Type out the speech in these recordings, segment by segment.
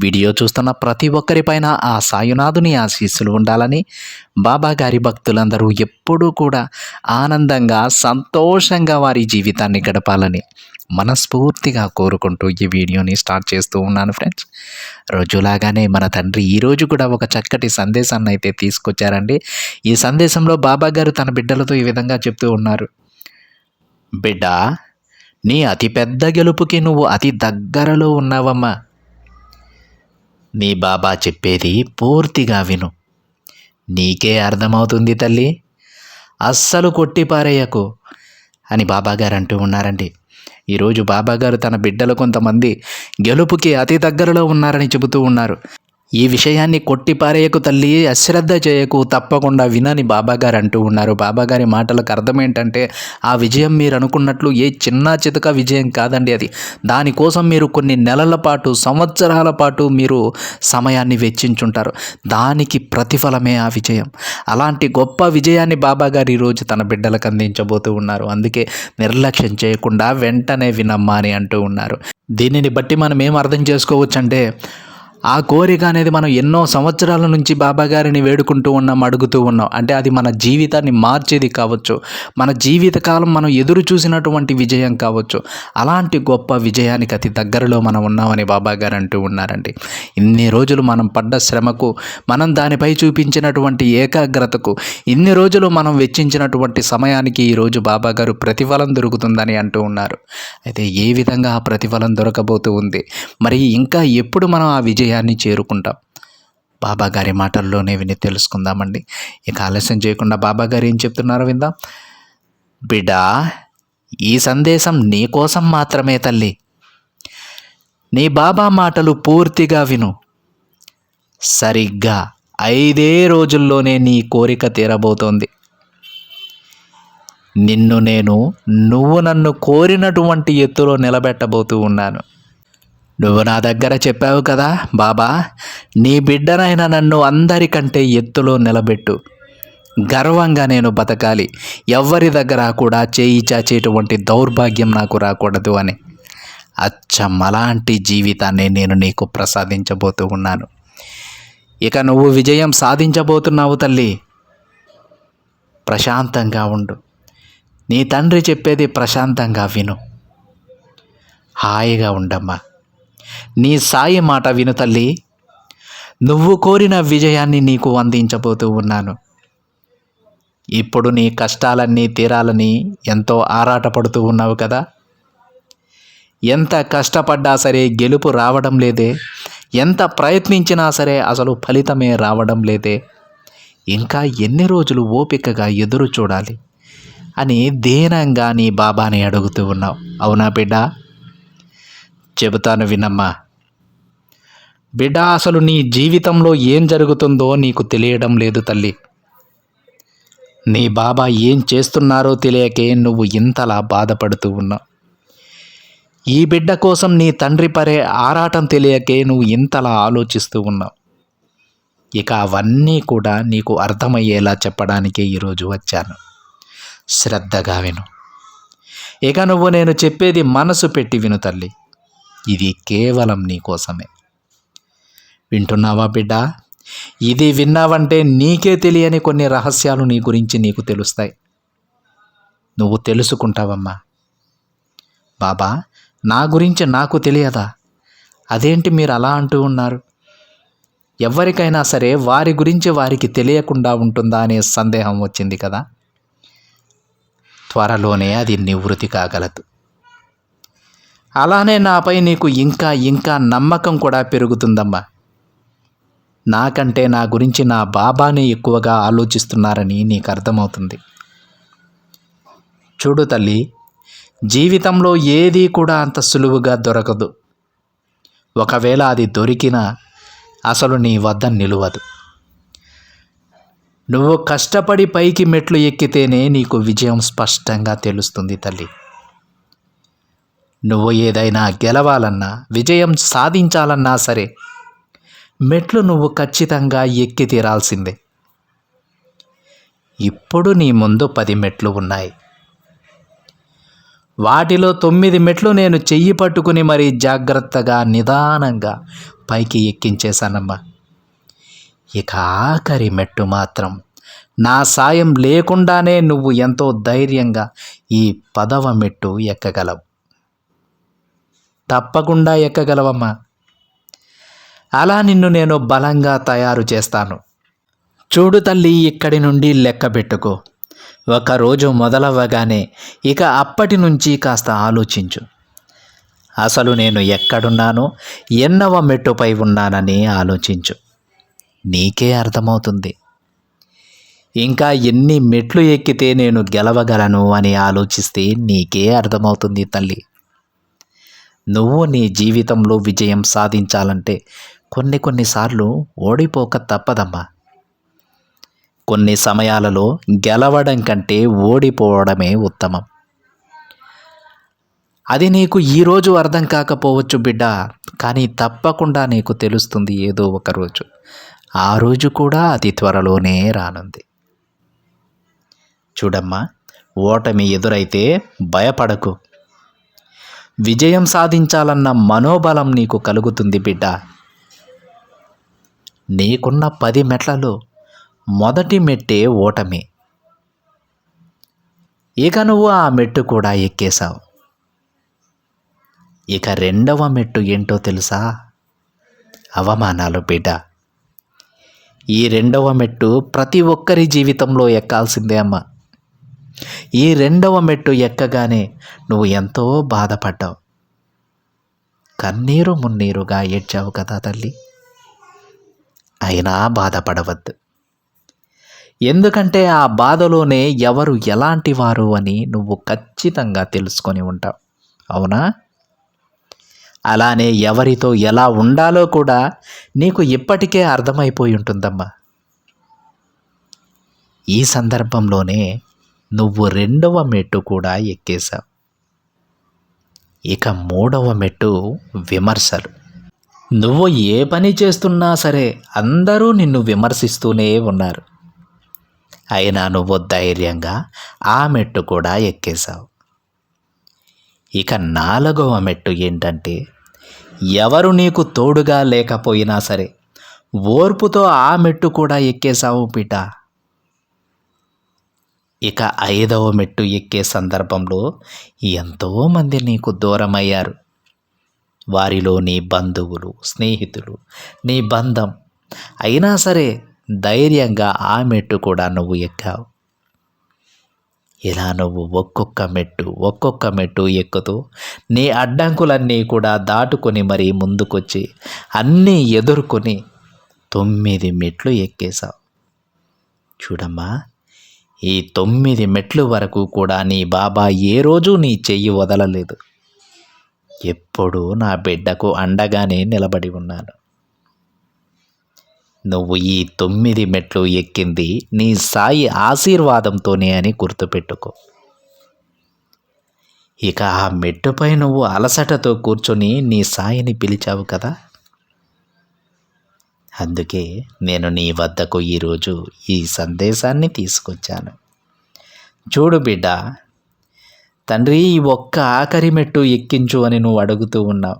Video చూస్తున్న ప్రతి ఒక్కరిపైన ఆ సాయునాథుని ఆశీస్సులు ఉండాలని బాబా గారి భక్తులందరూ ఎప్పుడూ కూడా ఆనందంగా సంతోషంగా వారి జీవితాన్ని గడపాలని మనస్ఫూర్తిగా కోరుకుంటూ ఈ వీడియోని స్టార్ట్ చేస్తూ ఉన్నాను ఫ్రెండ్స్. రోజులాగానే మన తండ్రి ఈరోజు కూడా ఒక చక్కటి సందేశాన్ని అయితే తీసుకొచ్చారండి. ఈ సందేశంలో బాబా గారు తన బిడ్డలతో ఈ విధంగా చెప్తూ ఉన్నారు. బిడ్డ నీ అతిపెద్ద గెలుపుకి నువ్వు అతి దగ్గరలో ఉన్నావమ్మా. నీ బాబా చెప్పేది పూర్తిగా విను. నీకే అర్థమవుతుంది తల్లి. అస్సలు కొట్టిపారేయకు అని బాబాగారు అంటూ ఉన్నారండి. ఈరోజు బాబాగారు తన బిడ్డలు కొంతమంది గెలుపుకి అతి దగ్గరలో ఉన్నారని చెబుతూ ఉన్నారు. ఈ విషయాన్ని కొట్టిపారేయకు తల్లి అశ్రద్ధ చేయకు తప్పకుండా వినని బాబాగారు అంటూ ఉన్నారు. బాబాగారి మాటలకు అర్థం ఏంటంటే ఆ విజయం మీరు అనుకున్నట్లు ఏ చిన్న చితక విజయం కాదండి అది. దానికోసం మీరు కొన్ని నెలల పాటు సంవత్సరాల పాటు మీరు సమయాన్ని వెచ్చించుంటారు. దానికి ప్రతిఫలమే ఆ విజయం. అలాంటి గొప్ప విజయాన్ని బాబాగారు ఈరోజు తన బిడ్డలకు అందించబోతూ ఉన్నారు. అందుకే నిర్లక్ష్యం చేయకుండా వెంటనే వినమ్మా అని అంటూ ఉన్నారు. దీనిని బట్టి మనం ఏం అర్థం చేసుకోవచ్చంటే ఆ కోరిక అనేది మనం ఎన్నో సంవత్సరాల నుంచి బాబా గారిని వేడుకుంటూ ఉన్నాం అడుగుతూ ఉన్నాం. అంటే అది మన జీవితాన్ని మార్చేది కావచ్చు. మన జీవితకాలం మనం ఎదురు చూసినటువంటి విజయం కావచ్చు. అలాంటి గొప్ప విజయానికి అతి దగ్గరలో మనం ఉన్నామని బాబా గారు అంటూ ఉన్నారండి. ఇన్ని రోజులు మనం పడ్డ శ్రమకు మనం దానిపై చూపించినటువంటి ఏకాగ్రతకు ఇన్ని రోజులు మనం వెచ్చించినటువంటి సమయానికి ఈరోజు బాబా గారు ప్రతిఫలం దొరుకుతుందని అంటూ ఉన్నారు. అయితే ఏ విధంగా ఆ ప్రతిఫలం దొరకబోతూ ఉంది? మరి ఇంకా ఎప్పుడు మనం ఆ విజయాన్ని చేరుకుంటాం. బాబా గారి మాటల్లోనే విని తెలుసుకుందామండి. ఇక ఆలస్యం చేయకుండా బాబా గారు ఏం చెప్తున్నారో విందాం. బిడా ఈ సందేశం నీకోసం మాత్రమే తల్లి. నీ బాబా మాటలు పూర్తిగా విను. సరిగ్గా ఐదే రోజుల్లోనే నీ కోరిక తీరబోతోంది. నిన్ను నేను నువ్వు నన్ను కోరినటువంటి ఎత్తులో నిలబెట్టబోతూ ఉన్నాను. నువ్వు నా దగ్గర చెప్పావు కదా బాబా నీ బిడ్డనైన నన్ను అందరికంటే ఎత్తులో నిలబెట్టు. గర్వంగా నేను బతకాలి. ఎవ్వరి దగ్గర కూడా చేయి చాచేటువంటి దౌర్భాగ్యం నాకు రాకూడదు అని. అచ్చం అలాంటి జీవితాన్ని నేను నీకు ప్రసాదించబోతూ ఉన్నాను. ఇక నువ్వు విజయం సాధించబోతున్నావు తల్లి. ప్రశాంతంగా ఉండు. నీ తండ్రి చెప్పేది ప్రశాంతంగా విను. హాయిగా ఉండమ్మా. నీ సాయి మాట విను తల్లి. నువ్వు కోరిన విజయాన్ని నీకు అందించబోతూ ఉన్నాను. ఇప్పుడు నీ కష్టాలన్నీ తీరాలని ఎంతో ఆరాటపడుతూ ఉన్నావు కదా. ఎంత కష్టపడ్డా సరే గెలుపు రావడం లేదే. ఎంత ప్రయత్నించినా సరే అసలు ఫలితమే రావడం లేదే. ఇంకా ఎన్ని రోజులు ఓపికగా ఎదురు చూడాలి అని దీనంగా నీ బాబాని అడుగుతూ ఉన్నావు. అవునా బిడ్డ? చెబుతాను వినమ్మా. బిడ్డ అసలు నీ జీవితంలో ఏం జరుగుతుందో నీకు తెలియడం లేదు తల్లి. నీ బాబా ఏం చేస్తున్నారో తెలియకే నువ్వు ఇంతలా బాధపడుతూ ఉన్నావు. ఈ బిడ్డ కోసం నీ తండ్రి పరే ఆరాటం తెలియకే నువ్వు ఇంతలా ఆలోచిస్తూ ఉన్నావు. ఇక అవన్నీ కూడా నీకు అర్థమయ్యేలా చెప్పడానికే ఈరోజు వచ్చాను. శ్రద్ధగా విను. ఇక నువ్వు నేను చెప్పేది మనసు పెట్టి విను తల్లి. ఇది కేవలం నీ కోసమే. వింటున్నావా బిడ్డ? ఇది విన్నావంటే నీకే తెలియని కొన్ని రహస్యాలు నీ గురించి నీకు తెలుస్తాయి. నువ్వు తెలుసుకుంటావమ్మా. బాబా నా గురించి నాకు తెలియదా? అదేంటి మీరు అలా అంటూ ఉన్నారు? ఎవరికైనా సరే వారి గురించి వారికి తెలియకుండా ఉంటుందా అనే సందేహం వచ్చింది కదా? త్వరలోనే అది నివృత్తి కాగలదు. అలానే నాపై నీకు ఇంకా ఇంకా నమ్మకం కూడా పెరుగుతుందమ్మా. నాకంటే నా గురించి నా బాబానే ఎక్కువగా ఆలోచిస్తున్నారని నీకు అర్థమవుతుంది. చూడు తల్లి జీవితంలో ఏదీ కూడా అంత సులువుగా దొరకదు. ఒకవేళ అది దొరికినా అసలు నీ వద్ద నిలువదు. నువ్వు కష్టపడి పైకి మెట్లు ఎక్కితేనే నీకు విజయం స్పష్టంగా తెలుస్తుంది తల్లి. నువ్వు ఏదైనా గెలవాలన్నా విజయం సాధించాలన్నా సరే మెట్లు నువ్వు ఖచ్చితంగా ఎక్కి తీరాల్సిందే. ఇప్పుడు నీ ముందు పది మెట్లు ఉన్నాయి. వాటిలో తొమ్మిది మెట్లు నేను చెయ్యి పట్టుకుని మరీ జాగ్రత్తగా నిదానంగా పైకి ఎక్కించేశానమ్మా. ఇక ఆఖరి మెట్టు మాత్రం నా సాయం లేకుండానే నువ్వు ఎంతో ధైర్యంగా ఈ పదవ మెట్టు ఎక్కగలవు. తప్పకుండా ఎక్కగలవమ్మా. అలా నిన్ను నేను బలంగా తయారు చేస్తాను. చూడు తల్లి ఇక్కడి నుండి లెక్క పెట్టుకో. ఒకరోజు మొదలవ్వగానే ఇక అప్పటి నుంచి కాస్త ఆలోచించు. అసలు నేను ఎక్కడున్నానో ఎన్నవ మెట్టుపై ఉన్నానని ఆలోచించు. నీకే అర్థమవుతుంది. ఇంకా ఎన్ని మెట్లు ఎక్కితే నేను గెలవగలను అని ఆలోచిస్తే నీకే అర్థమవుతుంది తల్లి. నువ్వు నీ జీవితంలో విజయం సాధించాలంటే కొన్ని కొన్నిసార్లు ఓడిపోక తప్పదమ్మా. కొన్ని సమయాలలో గెలవడం కంటే ఓడిపోవడమే ఉత్తమం. అది నీకు ఈరోజు అర్థం కాకపోవచ్చు బిడ్డ కానీ తప్పకుండా నీకు తెలుస్తుంది ఏదో ఒక రోజు. ఆ రోజు కూడా అతి త్వరలోనే రానుంది. చూడమ్మా ఓటమి ఎదురైతే భయపడకు. విజయం సాధించాలన్న మనోబలం నీకు కలుగుతుంది బిడ్డ. నీకున్న పది మెట్లలో మొదటి మెట్టే ఓటమి. ఇక నువ్వు ఆ మెట్టు కూడా ఎక్కేశావు. ఇక రెండవ మెట్టు ఏంటో తెలుసా? అవమానాలు బిడ్డ. ఈ రెండవ మెట్టు ప్రతి ఒక్కరి జీవితంలో ఎక్కాల్సిందే అమ్మ. ఈ రెండవ మెట్టు ఎక్కగానే నువ్వు ఎంతో బాధపడ్డావు. కన్నీరు మున్నీరుగా ఏడ్చావు కదా తల్లి. అయినా బాధపడవద్దు. ఎందుకంటే ఆ బాధలోనే ఎవరు ఎలాంటి వారు అని నువ్వు ఖచ్చితంగా తెలుసుకొని ఉంటావు. అవునా? అలానే ఎవరితో ఎలా ఉండాలో కూడా నీకు ఇప్పటికే అర్థమైపోయి ఉంటుందమ్మా. ఈ సందర్భంలోనే నువ్వు రెండవ మెట్టు కూడా ఎక్కేశావు. ఇక మూడవ మెట్టు విమర్శలు. నువ్వు ఏ పని చేస్తున్నా సరే అందరూ నిన్ను విమర్శిస్తూనే ఉన్నారు. అయినా నువ్వు ధైర్యంగా ఆ మెట్టు కూడా ఎక్కేశావు. ఇక నాలుగవ మెట్టు ఏంటంటే ఎవరు నీకు తోడుగా లేకపోయినా సరే ఓర్పుతో ఆ మెట్టు కూడా ఎక్కేశావు బిడ్డ ఇక ఐదవ మెట్టు ఎక్కే సందర్భంలో ఎంతోమంది నీకు దూరమయ్యారు. వారిలో నీ బంధువులు స్నేహితులు నీ బంధం. అయినా సరే ధైర్యంగా ఆ మెట్టు కూడా నువ్వు ఎక్కావు. ఇలా నువ్వు ఒక్కొక్క మెట్టు ఒక్కొక్క మెట్టు ఎక్కుతూ నీ అడ్డంకులన్నీ కూడా దాటుకొని మరీ ముందుకొచ్చి అన్నీ ఎదుర్కొని తొమ్మిది మెట్లు ఎక్కేశావు. చూడమ్మా ఈ తొమ్మిది మెట్లు వరకు కూడా నీ బాబా ఏ రోజు నీ చెయ్యి వదలలేదు. ఎప్పుడూ నా బిడ్డకు అండగానే నిలబడి ఉన్నాను. నువ్వు ఈ తొమ్మిది మెట్లు ఎక్కింది నీ సాయి ఆశీర్వాదంతోనే అని గుర్తుపెట్టుకో. ఇక ఆ మెట్టుపై నువ్వు అలసటతో కూర్చొని నీ సాయిని పిలిచావు కదా? అందుకే నేను నీ వద్దకు ఈరోజు ఈ సందేశాన్ని తీసుకొచ్చాను. చూడు బిడ్డ తండ్రి ఈ ఒక్క ఆఖరి మెట్టు ఎక్కించు అని నువ్వు అడుగుతూ ఉన్నావు.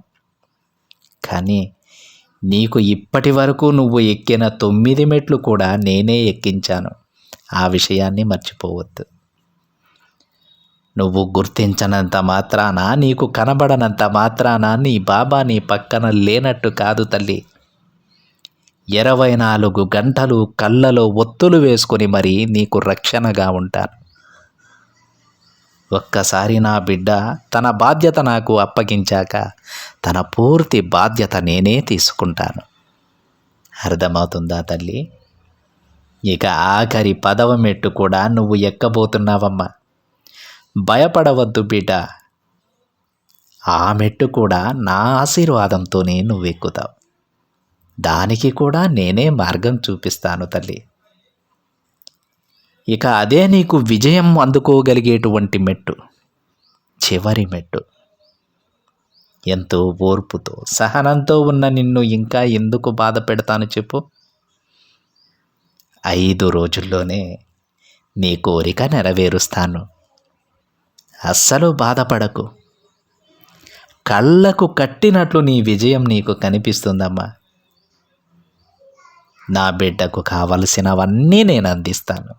కానీ నీకు ఇప్పటి వరకు నువ్వు ఎక్కిన తొమ్మిది మెట్లు కూడా నేనే ఎక్కించాను. ఆ విషయాన్ని మర్చిపోవద్దు. నువ్వు గుర్తించనంత మాత్రాన నీకు కనబడనంత మాత్రాన నీ బాబా నీ పక్కన లేనట్టు కాదు తల్లి. ఇరవై నాలుగు గంటలు కళ్ళలో ఒత్తులు వేసుకొని మరీ నీకు రక్షణగా ఉంటాను. ఒక్కసారి నా బిడ్డ తన బాధ్యత నాకు అప్పగించాక తన పూర్తి బాధ్యత నేనే తీసుకుంటాను. అర్థమవుతుందా తల్లి? ఇక ఆఖరి పదవ మెట్టు కూడా నువ్వు ఎక్కబోతున్నావమ్మా. భయపడవద్దు బిడ్డ. ఆ మెట్టు కూడా నా ఆశీర్వాదంతోనే నువ్వు ఎక్కుతావు దానికి కూడా నేనే మార్గం చూపిస్తాను తల్లి. ఇక అదే నీకు విజయం అందుకోగలిగేటువంటి మెట్టు చివరి మెట్టు. ఎంతో ఓర్పుతో సహనంతో ఉన్న నిన్ను ఇంకా ఎందుకు బాధ పెడతాను చెప్పు. ఐదు రోజుల్లోనే నీ కోరిక నెరవేరుస్తాను. అస్సలు బాధపడకు. కళ్ళకు కట్టినట్లు నీ విజయం నీకు కనిపిస్తుందమ్మా. నా బిడ్డకు కావలసినవన్నీ నేను అందిస్తాను.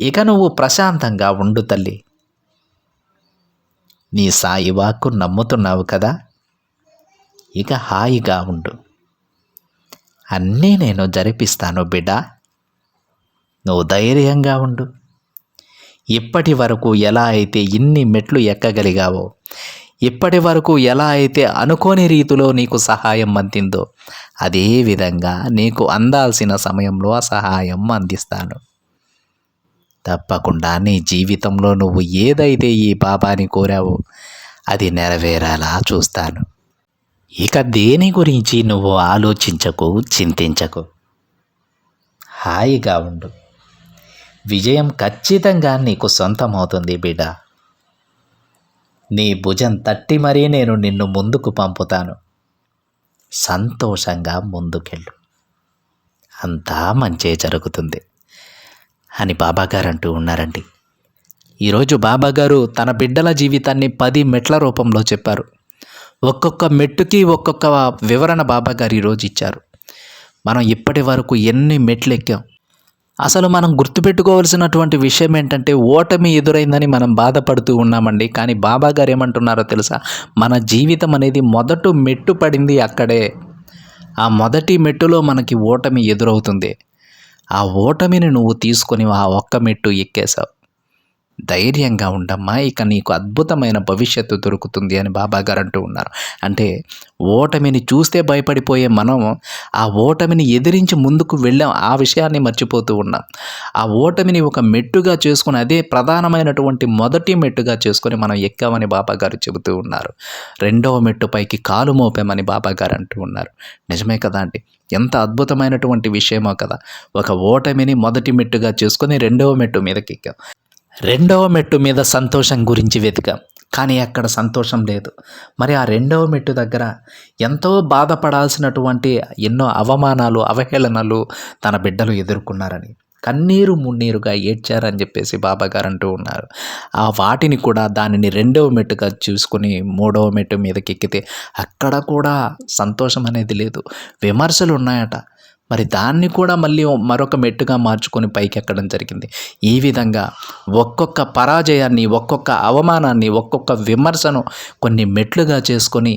ఇక నువ్వు ప్రశాంతంగా ఉండు తల్లి. నీ సాయి వాక్కు నమ్ముతున్నావు కదా? ఇక హాయిగా ఉండు. అన్నీ నేను జరిపిస్తాను బిడ్డ. నువ్వు ధైర్యంగా ఉండు. ఇప్పటి వరకు ఎలా అయితే ఇన్ని మెట్లు ఎక్కగలిగావో ఇప్పటి వరకు ఎలా అయితే అనుకోని రీతిలో నీకు సహాయం అందిందో అదే విధంగా నీకు అందాల్సిన సమయంలో ఆ సహాయం అందిస్తాను. తప్పకుండా నీ జీవితంలో నువ్వు ఏదైతే ఈ పాపాని కోరావో అది నెరవేరేలా చూస్తాను. ఇక దేని గురించి నువ్వు ఆలోచించకు చింతించకు. హాయిగా ఉండు. విజయం ఖచ్చితంగా నీకు సొంతమవుతుంది బిడ్డ. నీ భుజం తట్టి మరీ నేను నిన్ను ముందుకు పంపుతాను. సంతోషంగా ముందుకెళ్ళు. అంతా మంచే జరుగుతుంది. అని బాబాగారు అంటూ ఉన్నారండి. ఈరోజు బాబాగారు తన బిడ్డల జీవితాన్ని పది మెట్ల రూపంలో చెప్పారు. ఒక్కొక్క మెట్టుకి ఒక్కొక్క వివరణ బాబాగారు ఈరోజు ఇచ్చారు. మనం ఇప్పటి వరకు ఎన్ని మెట్లు ఎక్కాం అసలు మనం గుర్తుపెట్టుకోవాల్సినటువంటి విషయం ఏంటంటే ఓటమి ఎదురైందని మనం బాధపడుతూ ఉన్నామండి. కానీ బాబా గారు ఏమంటున్నారో తెలుసా? మన జీవితం అనేది మొదట మెట్టు పడింది అక్కడే. ఆ మొదటి మెట్టులో మనకి ఓటమి ఎదురవుతుంది. ఆ ఓటమిని నువ్వు తీసుకొని ఆ ఒక్క మెట్టు ఎక్కేశావు. ధైర్యంగా ఉండమ్మా ఇక నీకు అద్భుతమైన భవిష్యత్తు దొరుకుతుంది అని బాబా గారు అంటూ ఉన్నారు. అంటే ఓటమిని చూస్తే భయపడిపోయే మనం ఆ ఓటమిని ఎదిరించి ముందుకు వెళ్ళాం ఆ విషయాన్ని మర్చిపోతూ ఉన్నాం. ఆ ఓటమిని ఒక మెట్టుగా చేసుకుని అదే ప్రధానమైనటువంటి మొదటి మెట్టుగా చేసుకొని మనం ఎక్కామని బాబా గారు చెబుతూ ఉన్నారు. రెండవ మెట్టుపైకి కాలు మోపామని బాబా గారు అంటూ ఉన్నారు. నిజమే కదా అండి? ఎంత అద్భుతమైనటువంటి విషయమో కదా. ఒక ఓటమిని మొదటి మెట్టుగా చేసుకొని రెండవ మెట్టు మీదకి ఎక్కాం. రెండవ మెట్టు మీద సంతోషం గురించి వెతికాం. కానీ అక్కడ సంతోషం లేదు. మరి ఆ రెండవ మెట్టు దగ్గర ఎంతో బాధపడాల్సినటువంటి ఎన్నో అవమానాలు అవహేళనలు తన బిడ్డలు ఎదుర్కొన్నారని. కన్నీరు మున్నీరుగా ఏడ్చారని చెప్పేసి బాబా గారు అంటూ ఉన్నారు. ఆ వాటిని కూడా దానిని రెండవ మెట్టుగా చూసుకొని మూడవ మెట్టు మీదకి ఎక్కితే అక్కడ కూడా సంతోషం అనేది లేదు. విమర్శలు ఉన్నాయట. మరి దాన్ని కూడా మళ్ళీ మరొక మెట్టుగా మార్చుకొని పైకి ఎక్కడం జరిగింది. ఈ విధంగా ఒక్కొక్క పరాజయాన్ని ఒక్కొక్క అవమానాన్ని ఒక్కొక్క విమర్శను కొన్ని మెట్లుగా చేసుకొని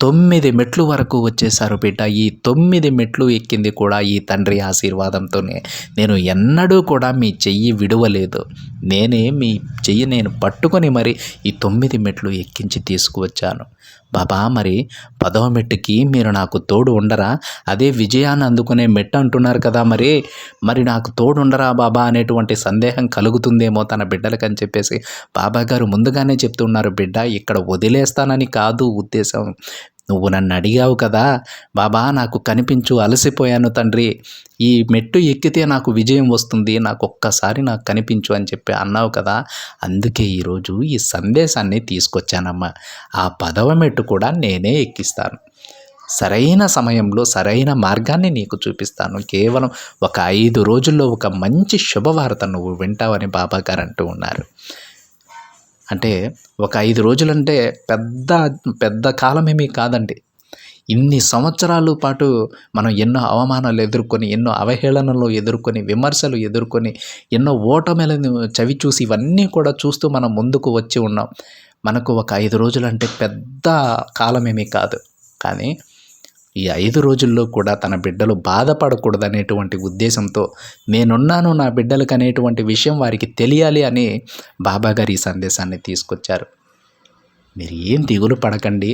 తొమ్మిది మెట్లు వరకు వచ్చేసారు బిడ్డ. ఈ తొమ్మిది మెట్లు ఎక్కింది కూడా ఈ తండ్రి ఆశీర్వాదంతోనే. నేను ఎన్నడూ కూడా మీ చెయ్యి విడవలేదు. నేనే మీ చెయ్యి నేను పట్టుకొని మరి ఈ తొమ్మిది మెట్లు ఎక్కించి తీసుకువచ్చాను. బాబా మరి పదవ మెట్టుకి మీరు నాకు తోడు ఉండరా? అదే విజయాన్ని అందుకునే మెట్టు అంటున్నారు కదా మరి. మరి నాకు తోడు ఉండరా బాబా అనేటువంటి సందేహం కలుగుతుందేమో తన బిడ్డలకని చెప్పేసి బాబా గారు ముందుగానే చెప్తున్నారు బిడ్డ ఇక్కడ వదిలేస్తానని కాదు ఉద్దేశం. నువ్వు నన్ను అడిగావు కదా బాబా నాకు కనిపించు అలసిపోయాను తండ్రి. ఈ మెట్టు ఎక్కితే నాకు విజయం వస్తుంది నాకు ఒక్కసారి నాకు కనిపించు అని చెప్పి అన్నావు కదా అందుకే ఈరోజు ఈ సందేశాన్ని తీసుకొచ్చానమ్మా. ఆ పదవ మెట్టు కూడా నేనే ఎక్కిస్తాను. సరైన సమయంలో సరైన మార్గాన్ని నీకు చూపిస్తాను. కేవలం ఒక ఐదు రోజుల్లో ఒక మంచి శుభవార్త నువ్వు వింటావని బాబా గారు అంటూ ఉన్నారు. అంటే ఒక ఐదు రోజులంటే పెద్ద పెద్ద కాలమేమీ కాదండి. ఇన్ని సంవత్సరాల పాటు మనం ఎన్నో అవమానాలు ఎదుర్కొని ఎన్నో అవహేళనలు ఎదుర్కొని విమర్శలు ఎదుర్కొని ఎన్నో ఓటమిలను చవి చూసి ఇవన్నీ కూడా చూస్తూ మనం ముందుకు వచ్చి ఉన్నాం. మనకు ఒక ఐదు రోజులంటే పెద్ద కాలమేమీ కాదు. కానీ ఈ ఐదు రోజుల్లో కూడా తన బిడ్డలు బాధపడకూడదనేటువంటి ఉద్దేశంతో నేనున్నాను నా బిడ్డలకు అనేటువంటి విషయం వారికి తెలియాలి అని బాబాగారు ఈ సందేశాన్ని తీసుకొచ్చారు. మీరు ఏం దిగులు పడకండి.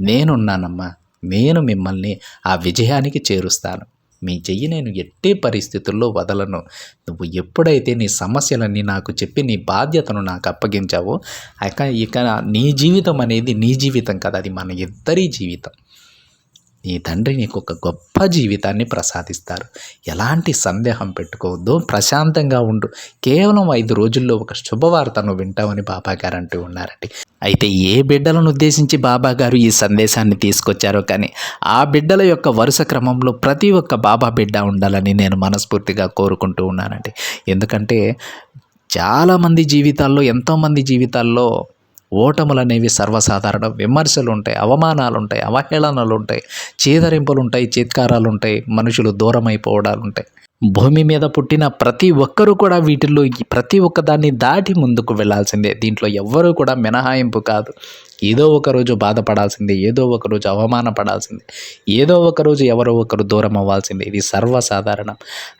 నేనున్నానమ్మా. నేను మిమ్మల్ని ఆ విజయానికి చేరుస్తాను. మీ చెయ్యి నేను ఎట్టి పరిస్థితుల్లో వదలను. నువ్వు ఎప్పుడైతే నీ సమస్యలన్నీ నాకు చెప్పి నీ బాధ్యతను నాకు అప్పగించావో ఇక ఇక నీ జీవితం అనేది నీ జీవితం కదా. అది మన ఇద్దరి జీవితం. నీ తండ్రి నీకు ఒక గొప్ప జీవితాన్ని ప్రసాదిస్తారు. ఎలాంటి సందేహం పెట్టుకోవద్దు. ప్రశాంతంగా ఉండు. కేవలం ఐదు రోజుల్లో ఒక శుభవార్తను వింటామని బాబా గారు అంటూ ఉన్నారండి. అయితే ఏ బిడ్డలను ఉద్దేశించి బాబా గారు ఈ సందేశాన్ని తీసుకొచ్చారో కానీ ఆ బిడ్డల యొక్క వరుస క్రమంలో ప్రతి ఒక్క బాబా బిడ్డ ఉండాలని నేను మనస్ఫూర్తిగా కోరుకుంటూ ఉన్నానండి. ఎందుకంటే చాలామంది జీవితాల్లో ఎంతోమంది జీవితాల్లో ఓటములు అనేవి సర్వసాధారణం. విమర్శలు ఉంటాయి అవమానాలు ఉంటాయి అవహేళనలు ఉంటాయి చీదరింపులు ఉంటాయి చిత్కారాలు ఉంటాయి మనుషులు దూరం అయిపోవడాలు ఉంటాయి భూమి మీద పుట్టిన ప్రతి ఒక్కరూ కూడా వీటిల్లో ప్రతి ఒక్కదాన్ని దాటి ముందుకు వెళ్ళాల్సిందే దీంట్లో ఎవ్వరూ కూడా మినహాయింపు కాదు. ఏదో ఒక రోజు బాధపడాల్సిందే ఏదో ఒక రోజు అవమానపడాల్సిందే ఏదో ఒకరోజు ఎవరో ఒకరు దూరం అవ్వాల్సిందే ఇది సర్వసాధారణం.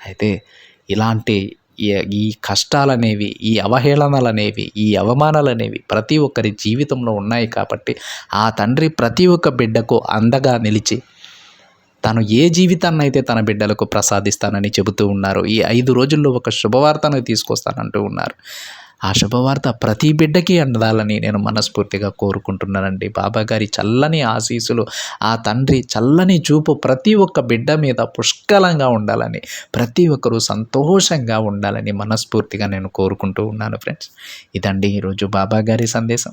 అయితే ఇలాంటి ఈ- ఈ కష్టాలనేవి ఈ అవహేళనలు అనేవి ఈ అవమానాలు అనేవి ప్రతి ఒక్కరి జీవితంలో ఉన్నాయి కాబట్టి ఆ తండ్రి ప్రతి ఒక్క బిడ్డకు అందగా నిలిచి తను ఏ జీవితాన్ని అయితే తన బిడ్డలకు ప్రసాదిస్తానని చెబుతూ ఉన్నారు. ఈ ఐదు రోజుల్లో ఒక శుభవార్తను తీసుకొస్తానంటూ ఉన్నారు. ఆ శుభవార్త ప్రతి బిడ్డకి అందాలని నేను మనస్ఫూర్తిగా కోరుకుంటున్నానండి. బాబా గారి చల్లని ఆశీస్సులు ఆ తండ్రి చల్లని చూపు ప్రతి ఒక్క బిడ్డ మీద పుష్కలంగా ఉండాలని ప్రతి ఒక్కరూ సంతోషంగా ఉండాలని మనస్ఫూర్తిగా నేను కోరుకుంటూ ఉన్నాను ఫ్రెండ్స్. ఇదండి ఈరోజు బాబా గారి సందేశం.